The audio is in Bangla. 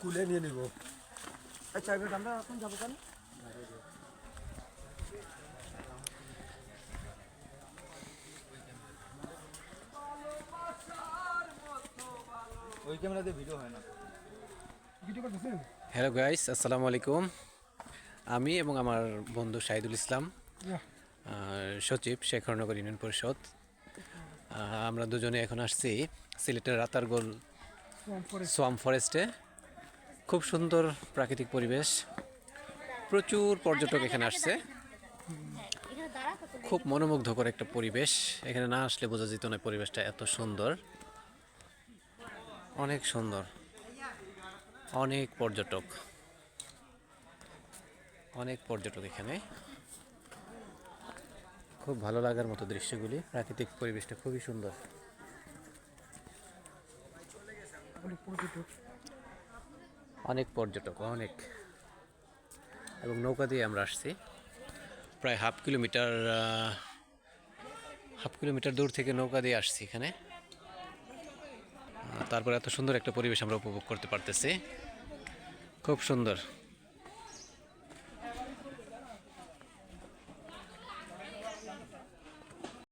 কুলে নিয়ে নিব। আচ্ছা এবার আমরা এখন যাব কেন ওই ক্যামেরাতে ভিডিও হয় না। হ্যালো গাইস আসসালামু আলাইকুম। আমি এবং আমার বন্ধু শাহিদুল ইসলাম আর সচিব শেখরনগর ইউনিয়ন পরিষদ। আমরা দুজনে এখন আসছি সিলেটের রাতারগোল সোয়াম ফরেস্টে খুব সুন্দর প্রাকৃতিক পরিবেশ। প্রচুর পর্যটক এখানে আসছে। খুব মনোমুগ্ধকর একটা পরিবেশ। এখানে না আসলে বোঝা যেত না পরিবেশটা এত সুন্দর। অনেক সুন্দর। অনেক পর্যটক। অনেক পর্যটক এখানে। খুব ভালো লাগার মতো দৃশ্যগুলি। প্রাকৃতিক পরিবেশটা খুবই সুন্দর। অনেক পর্যটক, অনেক। এবং নৌকা দিয়ে আমরা আসছি। প্রায় হাফ কিলোমিটার হাফ কিলোমিটার দূর থেকে নৌকা দিয়ে আসছি এখানে। তারপরে এত সুন্দর একটা পরিবেশ আমরা উপভোগ করতে পারতেছি। খুব সুন্দর।